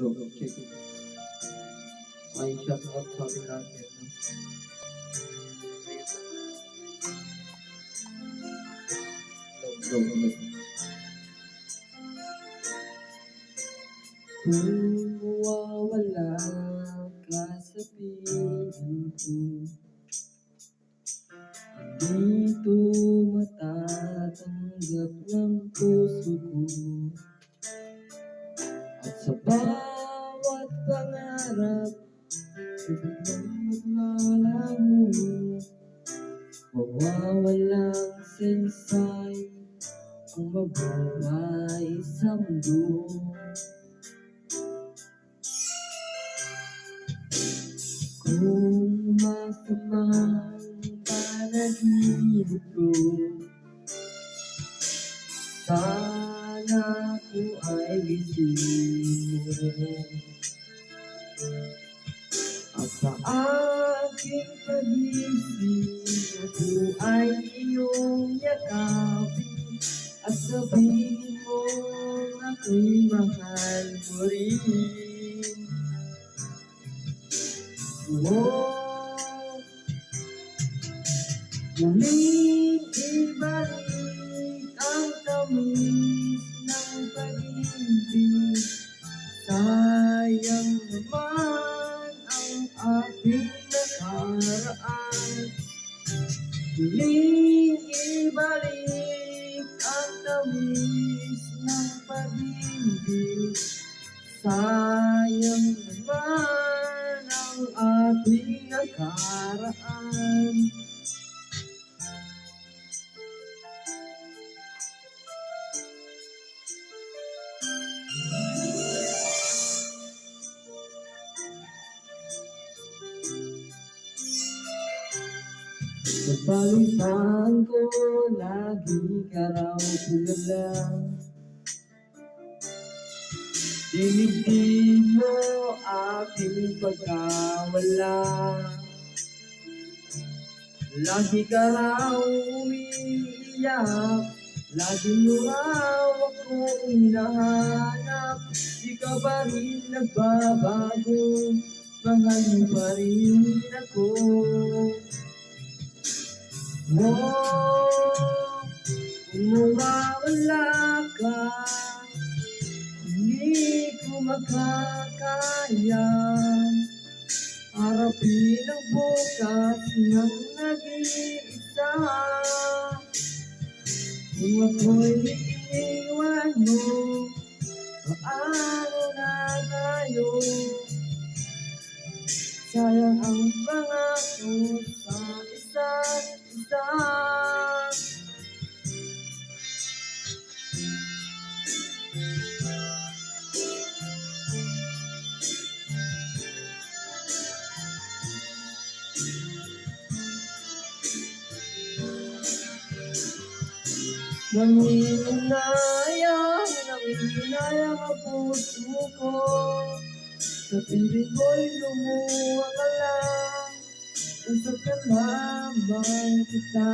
It. Ay? Go, go, go. Kung mawawala ka sa piling ko Dito matatanggap ng puso ko At sa Biglang maglalaho Mawawalang saysay Kung mabuhay sa mundo Kung masamang panaginip ko Sana ko ay gising mo At sa aking pagising Ako ay iyong yakapin At sabihin mo ako'y mahal mo rin Oh, muling ibalik ang tamis ng pag-ibig. Muling ibalik ang tamis ng pag-ibig. Sayang naman ang ating nakaraan. Sa ko, lagi ka raw tulala. Dinigdig mo aking pagkawala. Lagi ka raw umiiyak Lagi mo raw ako hinahanap. Di ka rin nagbabago? Mahal mo pa rin ako Oh, kung mawawala ka hindi ko makakaya. Harapin ang bukas ng nag-iisa. Kung ako'y iiwan mo Paano na tayo? Sayang ang pangako Nanginayang, nanginayang ang puso ko. Sa piling ko'y lumuha ka lang Nasa ka lamang kita.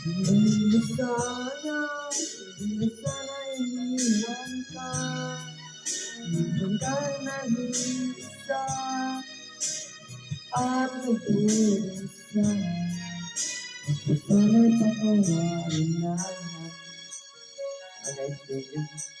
Hindi na sana, hindi na sana iniwan ka. Hindi ka nag-iisa At nag-uisa Ako sana'y patawarin na Okay, thank you.